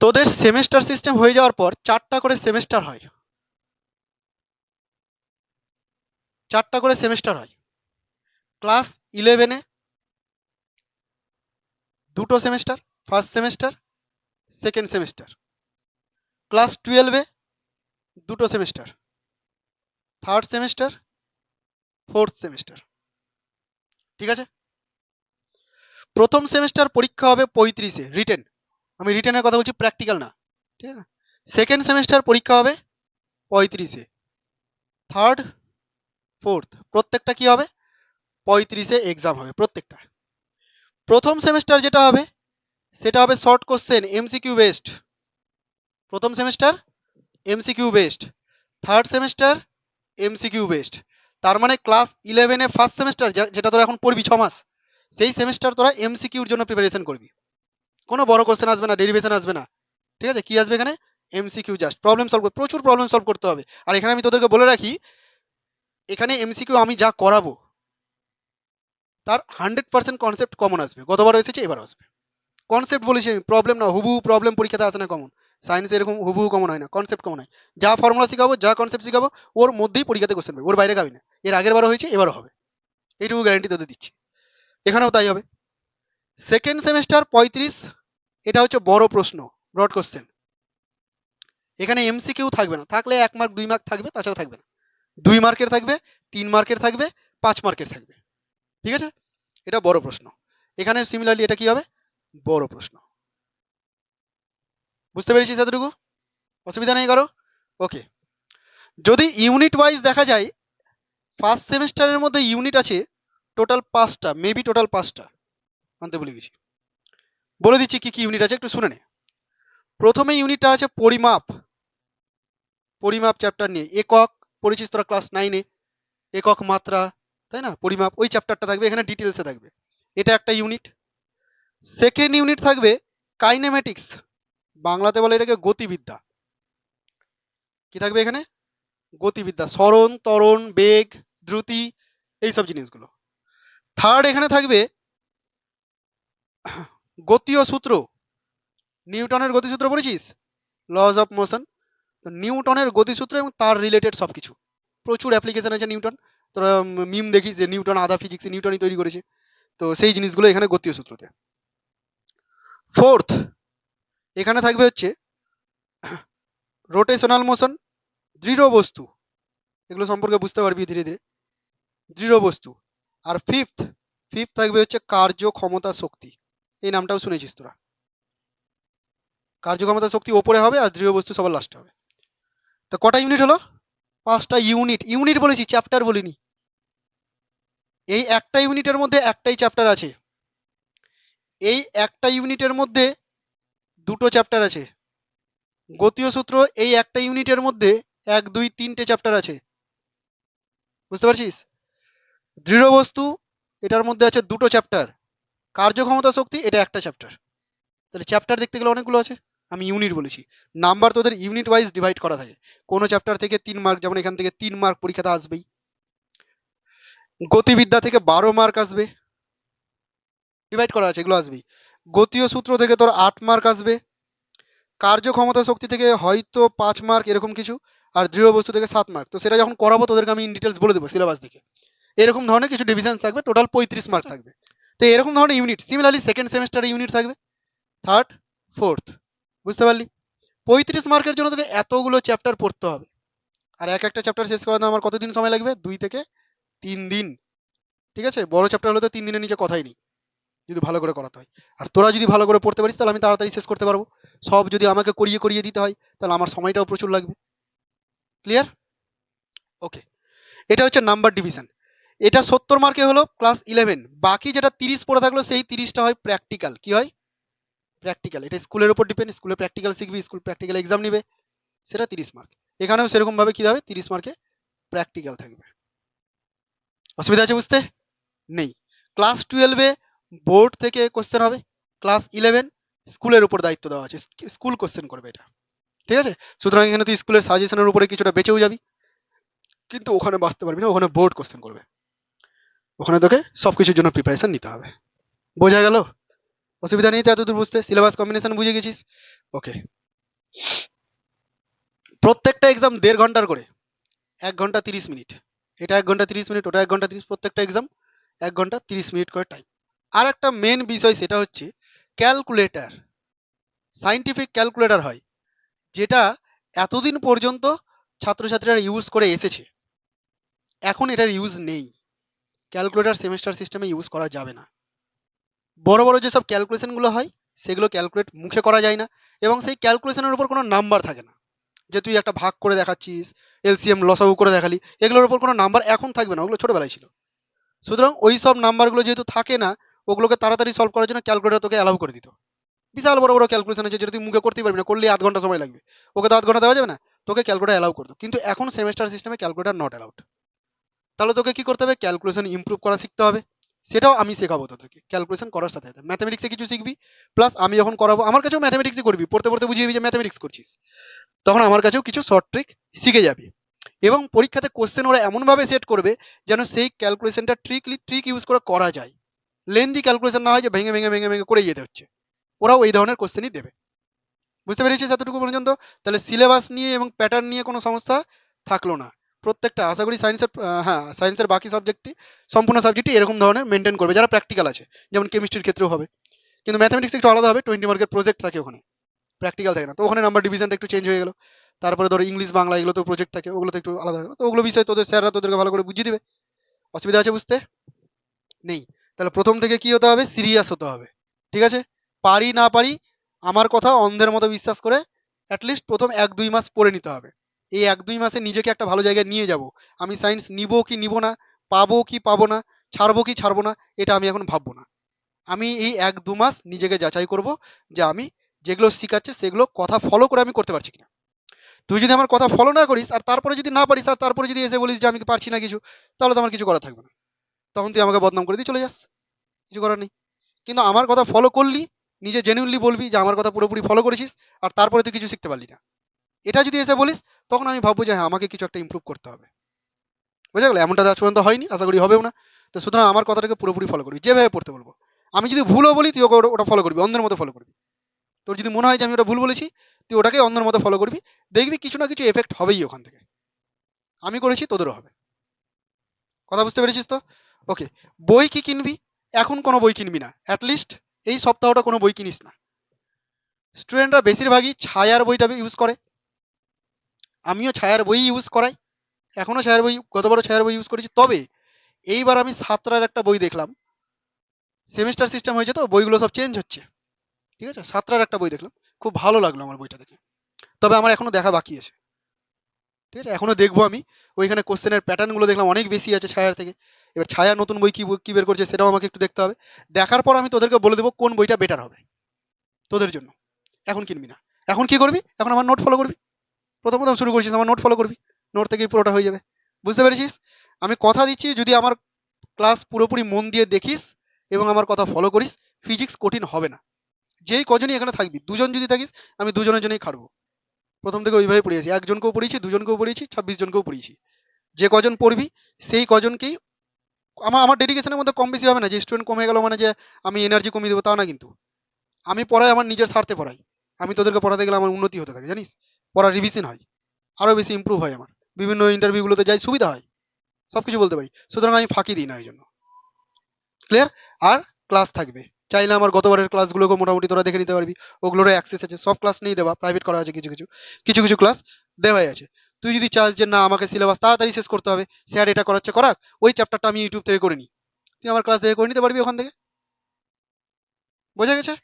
তোদের semester system হয়ে যাওয়ার পর চারটা করে সেমেস্টার হয়। চারটা করে সেমেস্টার হয়। ক্লাস ইলেভেনে দুটো semester, first semester, second semester. Class টুয়েলভে দুটো semester, third semester, fourth semester. ঠিক আছে? প্রথম সেমেস্টার পরীক্ষা হবে পঁয়ত্রিশে, রিটেন। আমি রিটার্নের কথা বলছি প্র্যাকটিক্যাল না, ঠিক আছে? সেকেন্ড সেমেস্টার পরীক্ষা হবে পঁয়ত্রিশে থার্ড ফোর্থ প্রত্যেকটা কি হবে? পঁয়ত্রিশে এক্সাম হবে প্রত্যেকটা। প্রথম সেমেস্টার যেটা হবে, সেটা হবে শর্ট কোশ্চেন এমসিকিউ বেসড প্রথম semester MCQ based third semester MCQ based তার মানে ক্লাস ইলেভেনে ফার্স্ট সেমিস্টার যেটা তোরা এখন পড়বি ছ মাস, সেই সেমেস্টার তোরা এমসিকিউর জন্য প্রিপারেশন করবি। কোনো বড় কোশ্চেন আসবে না ডেরিভেশন আসবে না। ঠিক আছে? কি আসবে এখানে? এমসিকিউ জাস্ট প্রবলেম সলভ প্রচুর প্রবলেম সলভ করতে হবে। আর এখানে আমি তোদেরকে বলে রাখি, এখানে এমসিকিউ আমি যা করাবো, তার হান্ড্রেড পার্সেন্ট কনসেপ্ট কমন আসবে। গতবার এসেছে এবার আসবে। কনসেপ্ট বলেছি আমি। প্রবলেম না, হুবহু প্রবলেম পরীক্ষাতে আসে না কমন সায়েন্স এরকম হুবহু কমন হয় না। কনসেপ্ট কমন হয়। যা ফর্মুলা শিখাবো, যা কনসেপ্ট শিখাবো, ওর মধ্যেই পরীক্ষাতে কোশ্চেন হবে। ওর বাইরে খাবি না। এর আগের বারও হয়েছে, এবারও হবে। এইটুকু গ্যারান্টি তোদের দিচ্ছি। এখানেও তাই হবে। সেকেন্ড সেমেস্টার পঁয়ত্রিশ এটা হচ্ছে বড় প্রশ্ন ব্রড কোশ্চেন এখানে এমসিকিউ থাকবে না, থাকলে এক মার্ক দুই মার্ক থাকবে, তাছাড়া থাকবে না। দুই মার্কের থাকবে, তিন মার্কের থাকবে, পাঁচ মার্কের থাকবে। ঠিক আছে? এটা বড় প্রশ্ন। এখানে সিমিলারলি এটা কি হবে? বড় প্রশ্ন। বুঝতে পেরেছিস এতটুকু? অসুবিধা নেই কারও? ওকে যদি ইউনিট ওয়াইজ দেখা যায় ফার্স্ট সেমিস্টারের মধ্যে ইউনিট আছে টোটাল পাঁচটা মেবি টোটাল পাঁচটা। আনতে ভুলে গেছি। বলে দিচ্ছি কি কি ইউনিট আছে, একটু শুনে নে। প্রথমে ইউনিটটা আছে পরিমাপ। পরিমাপ চ্যাপ্টার নিয়ে। একক, পড়েছিস তোরা ক্লাস নাইনে একক মাত্রা, তাই না? পরিমাপ, ওই চ্যাপ্টারটা থাকবে, এখানে ডিটেলসে থাকবে। এটা একটা ইউনিট সেকেন্ড ইউনিট থাকবে কাইনেমেটিক্স বাংলাতে বলে এটাকে গতিবিদ্যা। কি থাকবে এখানে? গতিবিদ্যা। স্মরণ, ত্বরণ, বেগ, দ্রুতি এইসব জিনিসগুলো। থার্ড এখানে থাকবে গতীয় সূত্র। নিউটনের গতিসূত্র পড়েছিস? লজ অফ মোশন তো নিউটনের গতিসূত্র এবং তার রিলেটেড সবকিছু। প্রচুর অ্যাপ্লিকেশন আছে নিউটন। তোরা মিম দেখিস যে নিউটন আধা ফিজিক্স নিউটনই তৈরি করেছে। তো সেই জিনিসগুলো এখানে গতীয় সূত্রতে। ফোর্থ এখানে থাকবে হচ্ছে রোটেশনাল মোশন দৃঢ় বস্তু। এগুলো সম্পর্কে বুঝতে পারবি ধীরে ধীরে। দৃঢ় বস্তু। আর ফিফথ ফিফথ থাকবে হচ্ছে কার্য ক্ষমতা শক্তি। এই নামটাও শুনেছিস তোরা। কার্যক্ষমতা শক্তি ওপরে হবে আর দৃঢ় বস্তু সবার লাস্টে হবে। তো কটা ইউনিট হলো? পাঁচটা ইউনিট ইউনিট বলেছি চ্যাপ্টার বলিনি। এই একটা ইউনিটের মধ্যে একটাই চ্যাপ্টার আছে। এই একটা ইউনিটের মধ্যে দুটো চ্যাপ্টার আছে। গতীয় সূত্র এই একটা ইউনিটের মধ্যে এক, দুই, তিনটে চ্যাপ্টার আছে। বুঝতে পারছিস? দৃঢ় বস্তু এটার মধ্যে আছে দুটো চ্যাপ্টার কার্যক্ষমতা শক্তি, এটা একটা চ্যাপ্টার তাহলে চ্যাপ্টার দেখতে গেলে অনেকগুলো আছে। আমি ইউনিট বলেছি। নাম্বার তোদের ইউনিট ওয়াইজ ডিভাইড করা থাকে। কোনো চ্যাপ্টার থেকে তিন মার্ক যেমন এখান থেকে তিন মার্ক পরীক্ষাতে আসবেই। গতিবিদ্যা থেকে বারো মার্ক আসবে। ডিভাইড করা আছে, এগুলো আসবেই। গতীয় সূত্র থেকে তোর আট মার্ক আসবে। কার্যক্ষমতা শক্তি থেকে হয়তো পাঁচ মার্ক এরকম কিছু। আর দৃঢ় বস্তু থেকে সাত মার্ক তো সেটা যখন করাবো, তোদেরকে আমি ইন ডিটেলস বলে দেবো সিলেবাস দেখে। এরকম ধরনের কিছু ডিভিশন থাকবে। টোটাল পঁয়ত্রিশ মার্ক থাকবে। তো এরকম ধরনের ইউনিট সিমিলারলি সেকেন্ড সেমিস্টারে ইউনিট থাকবে থার্ড ফোর্থ বুঝতে পারলি? পঁয়ত্রিশ মার্কের জন্য তোকে এতগুলো চ্যাপ্টার পড়তে হবে। আর এক একটা চ্যাপ্টার শেষ করাতে আমার কতদিন সময় লাগবে? দুই থেকে তিন দিন। ঠিক আছে? বড় চ্যাপ্টার হলে তো তিন দিনের নিচে কথাই নেই, যদি ভালো করে করাতে হয়। আর তোরা যদি ভালো করে পড়তে পারিস, তাহলে আমি তাড়াতাড়ি শেষ করতে পারব। সব যদি আমাকে করিয়ে করিয়ে দিতে হয়, তাহলে আমার সময়টাও প্রচুর লাগবে। ক্লিয়ার ওকে এটা হচ্ছে নাম্বার ডিভিশন এটা সত্তর মার্কে হলো ক্লাস ইলেভেন বাকি যেটা তিরিশ পড়ে থাকল, সেই তিরিশটা হয় প্র্যাকটিক্যাল কি হয়? প্র্যাকটিক্যাল এটা স্কুলের উপর ডিপেন্ড স্কুলে প্র্যাকটিক্যাল শিখবি, স্কুল প্র্যাকটিক্যাল এক্সাম নিবে। সেটা তিরিশ মার্ক। এখানেও সেরকম ভাবে কি হবে? তিরিশ মার্কে প্র্যাকটিক্যাল থাকবে। অসুবিধা আছে বুঝতে? নেই। ক্লাস টুয়েলভে বোর্ড থেকে কোশ্চেন হবে। ক্লাস ইলেভেন স্কুলের উপর দায়িত্ব দেওয়া আছে। স্কুল কোশ্চেন করবে এটা। ঠিক আছে? সুতরাং এখানে তুই স্কুলের সাজেশনের উপরে কিছুটা বেঁচেও যাবি। কিন্তু ওখানে বাঁচতে পারবি না। ওখানে বোর্ড কোশ্চেন করবে। ওখানে তোকে সবকিছুর জন্য প্রিপারেশন নিতে হবে। বোঝা গেল? অসুবিধা নেই তো এতদূর বুঝতে। সিলেবাস কম্বিনেশন বুঝে গেছিস? ওকে প্রত্যেকটা এক্সাম দেড় ঘণ্টার করে। এক ঘণ্টা তিরিশ মিনিট। এটা এক ঘণ্টা তিরিশ মিনিট, ওটা এক ঘণ্টা তিরিশ, প্রত্যেকটা এক্সাম এক ঘণ্টা তিরিশ মিনিট করে টাইম আর একটা মেন বিষয় সেটা হচ্ছে ক্যালকুলেটর সাইন্টিফিক ক্যালকুলেটর হয়, যেটা এতদিন পর্যন্ত ছাত্রছাত্রীরা ইউজ করে এসেছে। এখন এটার ইউজ নেই। ক্যালকুলেটর সেমিস্টার সিস্টেমে ইউজ করা যাবে না। বড় বড় যেসব ক্যালকুলেশনগুলো হয়, সেগুলো ক্যালকুলেট মুখে করা যায় না এবং সেই ক্যালকুলেশনের উপর কোনো নাম্বার থাকে না। যে তুই একটা ভাগ করে দেখাচ্ছিস, এলসিএম লসাগু করে দেখালি, এগুলোর উপর কোনো নাম্বার এখন থাকবে না, ওগুলো ছোটবেলায় ছিল। সুতরাং ওই সব নাম্বারগুলো যেহেতু থাকে না, ওগুলোকে তাড়াতাড়ি সলভ করার জন্য ক্যালকুলেটার তোকে অ্যালাউ করে দিত। বিশাল বড় বড় ক্যালকুলেশন আছে, যেটা তুই মুখে করতেই পারবি না, করলে আধ ঘণ্টা সময় লাগবে। ওকে তো আধ ঘণ্টা দেওয়া যাবে না, তোকে ক্যালকুলেটার অ্যালাউ করতো কিন্তু এখন সেমিস্টার সিস্টেমে ক্যালকুলেটার নট অ্যালাউড তাহলে তোকে কি করতে হবে? ক্যালকুলেশন ইমপ্রুভ করা শিখতে হবে। সেটাও আমি শেখাবো তোদেরকে। ক্যালকুলেশন করার সাথে সাথে। ম্যাথামেটিক্সে কিছু শিখবি প্লাস আমি যখন করাবো, আমার কাছেও ম্যাথামেটিক্সই করবি। পড়তে পড়তে বুঝিয়ে যে ম্যাথামেটিক্স করছিস। তখন আমার কাছেও কিছু শর্ট ট্রিক শিখে যাবি। এবং পরীক্ষাতে কোশ্চেন ওরা এমনভাবে সেট করবে যেন সেই ক্যালকুলেশনটা ট্রিকলি ট্রিক ইউজ করে করা যায়। লেন্দি ক্যালকুলেশন না হয় যে ভেঙে ভেঙে ভেঙে ভেঙে করে যেতে হচ্ছে। ওরাও এই ধরনের কোশ্চেনই দেবে। বুঝতে পেরেছিস এতটুকু পর্যন্ত? তাহলে সিলেবাস নিয়ে এবং প্যাটার্ন নিয়ে কোনো সমস্যা থাকল না। প্রত্যেকটা, আশা করি সায়েন্সের হ্যাঁ সায়েন্সের বাকি সাবজেক্টটি সম্পূর্ণ সাবজেক্টই এরকম ধরনের মেনটেন করবে, যারা প্র্যাকটিক্যাল আছে, যেমন কেমিস্ট্রির ক্ষেত্রেও হবে। কিন্তু ম্যাথামেটিক্স একটু আলাদা হবে টোয়েন্টি মার্কের প্রজেক্ট থাকে ওখানে প্র্যাকটিক্যাল থাকে না। তো ওখানে নাম্বার ডিভিশনটা একটু চেঞ্জ হয়ে গেল, তারপরে ধরো ইংলিশ বাংলা এগুলো তো প্রজেক্ট থাকে ওগুলো তো একটু আলাদা হয়ে তো ওগুলো বিষয়ে তোদের স্যাররা তোদেরকে ভালো করে বুঝিয়ে দিবে। অসুবিধা আছে বুঝতে? নেই। তাহলে প্রথম থেকে কি হতে হবে? সিরিয়াস হতে হবে। ঠিক আছে? পারি না পারি, আমার কথা অন্ধের মতো বিশ্বাস করে অ্যাটলিস্ট প্রথম এক দুই মাস পড়ে নিতে হবে। এই এক দুই মাসে নিজেকে একটা ভালো জায়গায় নিয়ে যাব। আমি সায়েন্স নিব কি নিব না, পাবো কি পাবো না, ছাড়বো কি ছাড়বো না, এটা আমি এখন ভাববো না। আমি এই এক দু মাস নিজেকে যাচাই করব যে আমি যেগুলো শিখাচ্ছে সেগুলো কথা ফলো করে আমি করতে পারছি কিনা। তুই যদি আমার কথা ফলো না করিস আর তারপরে যদি না পারিস আর তারপরে যদি এসে বলিস যে আমি পারছি না কিছু, তাহলে তো আমার কিছু করা থাকবে না। তখন তুই আমাকে বদনাম করে দিয়ে চলে যাস। কিছু করার নেই। কিন্তু আমার কথা ফলো করলি, নিজে জেনুইনলি বলবি যে আমার কথা পুরোপুরি ফলো করেছিস আর তারপরে তুই কিছু শিখতে পারলি না। এটা যদি এসে বলিস, তখন আমি ভাববো যে হ্যাঁ আমাকে কিছু একটা ইম্প্রুভ করতে হবে। বুঝা গেলো? এমনটা আজ পর্যন্ত হয়নি, আশা করি হবেও না। তো সুতরাং আমার কথাটাকে পুরোপুরি ফলো করবি। যেভাবে পড়তে বলব। আমি যদি ভুলও বলি, তুই ওটা ফলো করবি, অন্যের মতো ফলো করবি। তোর যদি মনে হয় যে আমি ওটা ভুল বলেছি, তুই ওটাকে অন্যের মতো ফলো করবি। দেখবি কিছু না কিছু এফেক্ট হবেই ওখান থেকে। আমি করেছি, তোদেরও হবে। কথা বুঝতে পেরেছিস তো? ওকে বই কি কিনবি? এখন কোনো বই কিনবি না। অ্যাটলিস্ট এই সপ্তাহটা কোনো বই কিনিস না। স্টুডেন্টরা বেশিরভাগই ছায়ার বইটা ইউজ করে। আমিও ছায়ার বই ইউজ করাই। এখনও ছায়ার বই, গতবারও ছায়ার বই ইউজ করেছি। তবে এইবার আমি সাতটার একটা বই দেখলাম। সেমিস্টার সিস্টেম হয়েছে তো, বইগুলো সব চেঞ্জ হচ্ছে। ঠিক আছে? সাতরার একটা বই দেখলাম। খুব ভালো লাগল আমার বইটা দেখে। তবে আমার এখনও দেখা বাকি আছে। ঠিক আছে? এখনও দেখব আমি। ওইখানে কোশ্চেনের প্যাটার্নগুলো দেখলাম, অনেক বেশি আছে ছায়ার থেকে। এবার ছায়া নতুন বই কি কি বের করছে সেটাও আমাকে একটু দেখতে হবে। দেখার পর আমি তোদেরকে বলে দেবো কোন বইটা বেটার হবে। তোদের জন্য। এখন কিনবি না। এখন কি করবি? এখন আমার নোট ফলো করবি? প্রথম প্রথম শুরু করছিস, আমার নোট ফলো করবি নোট থেকেই পুরোটা হয়ে যাবে। বুঝতে পেরেছিস? আমি কথা দিচ্ছি, যদি আমার ক্লাস পুরোপুরি মন দিয়ে দেখিস এবং আমার কথা ফলো করিস ফিজিক্স কঠিন হবে না। যেই কজনই এখানে থাকবি, দুজন যদি থাকিস, আমি দুজনের জন্যই খাটবো। প্রথম থেকে ওইভাবে পড়িয়েছি একজনকেও পড়িয়েছি, দুজনকেও পড়িয়েছি, ছাব্বিশ জনকেও পড়িয়েছি। যে কজন পড়বি, সেই কজনকেই আমার আমার ডেডিকেশনের মধ্যে কম বেশি হবে না, যে স্টুডেন্ট কমে গেল মানে যে আমি এনার্জি কমিয়ে দেবো, তা না কিন্তু। আমি পড়াই, আমার নিজের স্বার্থে পড়াই। আমি তোদেরকে পড়াতে গেলে আমার উন্নতি হতে থাকে, জানিস? পড়া রিভিশন হয়। আরও বেশি ইমপ্রুভ হয় আমার। বিভিন্ন ইন্টারভিউগুলোতে যাই, সুবিধা হয়। সব কিছু বলতে পারি। সুতরাং আমি ফাঁকি দিই না এই জন্য। ক্লিয়ার আর ক্লাস থাকবে। চাইলে আমার গতবারের ক্লাসগুলোকে মোটামুটি তোরা দেখে নিতে পারবি। ওগুলোরও অ্যাক্সেস আছে। সব ক্লাস নেই দেওয়া প্রাইভেট করা আছে কিছু কিছু। কিছু কিছু ক্লাস দেওয়াই আছে। তুই যদি চাস যে, না, আমাকে সিলেবাস তাড়াতাড়ি শেষ করতে হবে। স্যার এটা করাচ্ছে, করাক। ওই চ্যাপ্টারটা আমি ইউটিউব থেকে করে নিই তুই আমার ক্লাস দেখে করে নিতে পারবি ওখান থেকে। বোঝা গেছে?